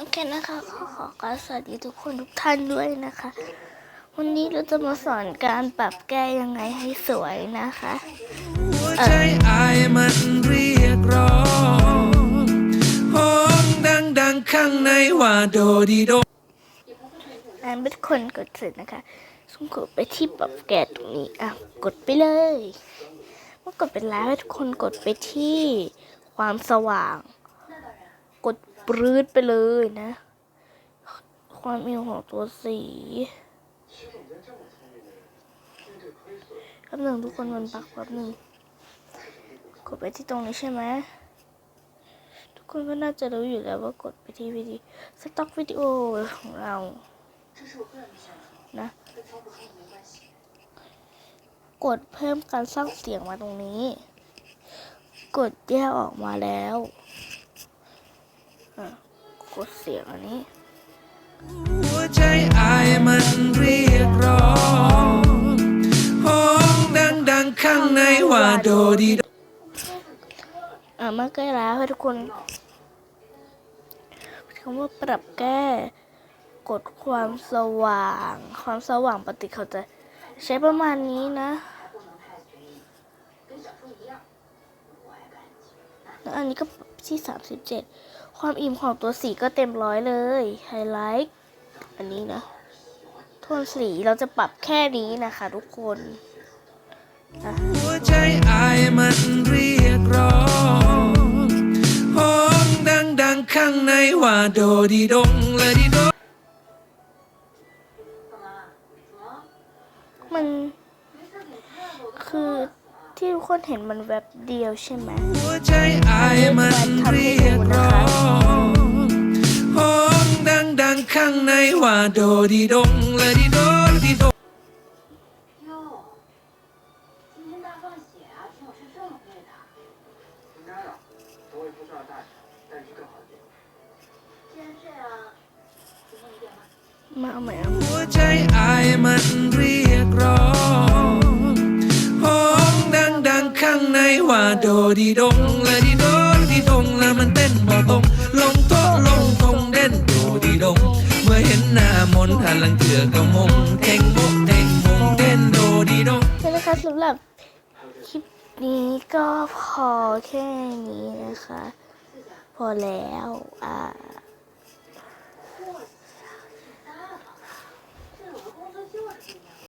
โอเคนะคะขอขอการสวัสดีทุกคนทุกท่านด้วยนะคะ วันนี้เราจะมาสอนการปรับแก้ยังไงให้สวยนะคะหัวใจอายมันเรียกร้องห้องดังๆข้างในว่าโดดีโดอ่านเป็นคนกดเสร็จนะคะสุ่มกดไปที่ปรับแก้ตรงนี้อะกดไปเลยเมื่อกดเป็นแล้วให้ทุกคนกดไปที่ความสว่าง กด ปรื้ดไปเลยนะ ความเอียงของตัวสีแป๊บหนึ่งทุกคนมันปักแป๊บหนึ่งกดไปที่ตรงนี้ใช่ไหมทุกคนก็น่าจะรู้อยู่แล้วว่ากดไปที่วิดีสต็อกวิดีโอของเรานะ กดเพิ่มการสร้างเสียงมาตรงนี้ กดแยกออกมาแล้ว กดเสียงอันนี้หัวใจอายมันเรียกร้องห้องดังๆข้างในว่าโดดีโดอะมาใกล้แล้วให้ทุกคนคำว่าปรับแก้กดความสว่าง ความสว่างปกติเขาจะใช้ประมาณนี้นะแล้วอันนี้ก็ปรับที่37 ความอิ่มของตัวสีก็เต็มร้อยเลยไฮไลท์อันนี้นะโทนสีเราจะปรับแค่นี้นะคะทุกคนหัวใจอายมันเรียกร้องห้องดังๆข้างในว่าโดดีดงและดีโดมันคือที่ทุกคนเห็นมันแวบเดียวใช่ไหมหัวใจอายมัน wa do đi dong la đi đô đi đô Mạo mẹ หัวใจอายมันเรียกร้องห้องดังๆข้างในว่าโดดีดงและดีโดดีดงแล้วมันเต้นบ่ตรงลง หาลังเถื่อก็มงเท่งมงเท่งมงเด่นโดดีโดงใช่นะคะสำหรับคลิปนี้ก็พอแค่นี้นะคะ พอแล้วอ่า